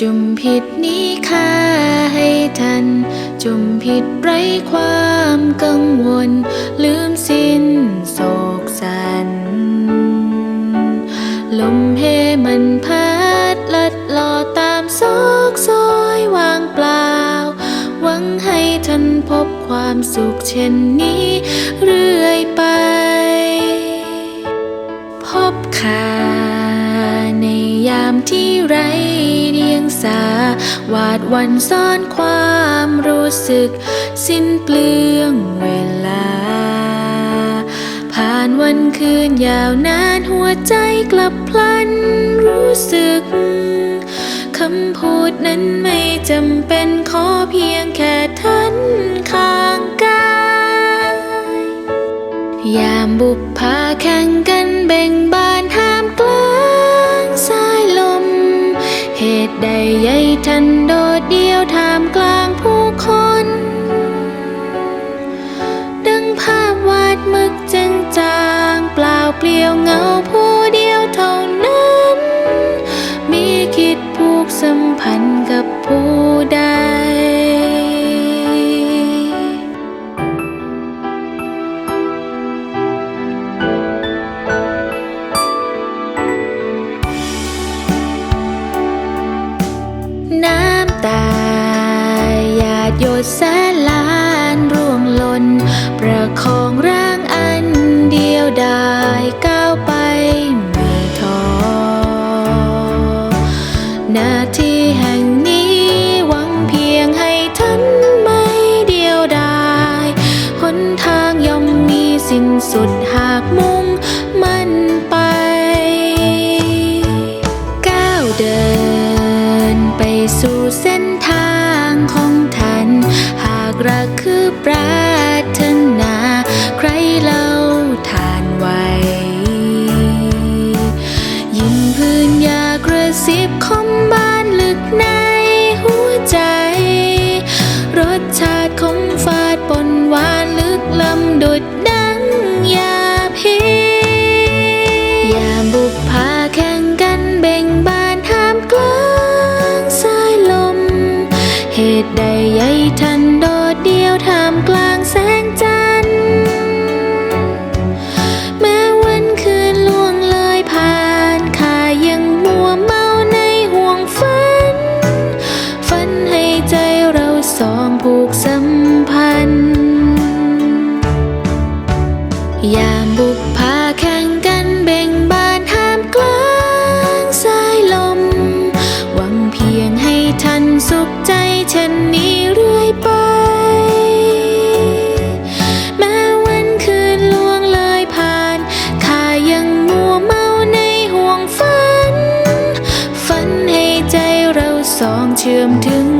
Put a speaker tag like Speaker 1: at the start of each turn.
Speaker 1: จุมผิดนี้ค่าให้ทัน จุมผิดไร้ความกังวล ลืมสิ้นโศกสัน ลมเพมันพัดลัดลอตามซอกซอยวางเปล่า หวังให้ท่านพบความสุขเช่นนี้ เรื่อยไป พบค่าในยามที่ไร้าวาดวันซ่อนความรู้สึก สิ้นเปลืองเวลา ผ่านวันคืนยาวนานหัวใจกลับพลันรู้สึก คำพูดนั้นไม่จำเป็นขอเพียงแค่ท่านข้างกาย ยามบุพพาแข่งกันเบ่งบาน ได้ใยทันโดดเดียวถามกลา หยดแสนล้านร่วงหล่น ประคองร่างอันเดียวดายก้าวไปไม่ท้อนาทีแห่งนี้หวังเพียงให้ท่านไม่เดียวดายหนทางย่อมมีสิ้นสุดหากมุ่งมั่นไปก้าวเดินไปสู่เส้นทางของท่าน หากรักคือปรารถนาใครเล่า เหตุใดใยท่านโดดเดียวท่ามกลางแสงจันทร์ แม้วันคืนล่วงเลยผ่านข้ายังมัวเมาในห่วงฝัน ฝันให้ใจเราสองผูกสัมพันธ์ ยามบุกพาแข่งกันเบ่งบานท่ามกลางสายลม หวังเพียงให้ท่านสุขใจ ฉันนี้เรื่อยไป แม้วันคืนล่วงเลยผ่านข้ายังมัวเมาในห่วงฝัน ฝันให้ใจเราสองเชื่อมถึง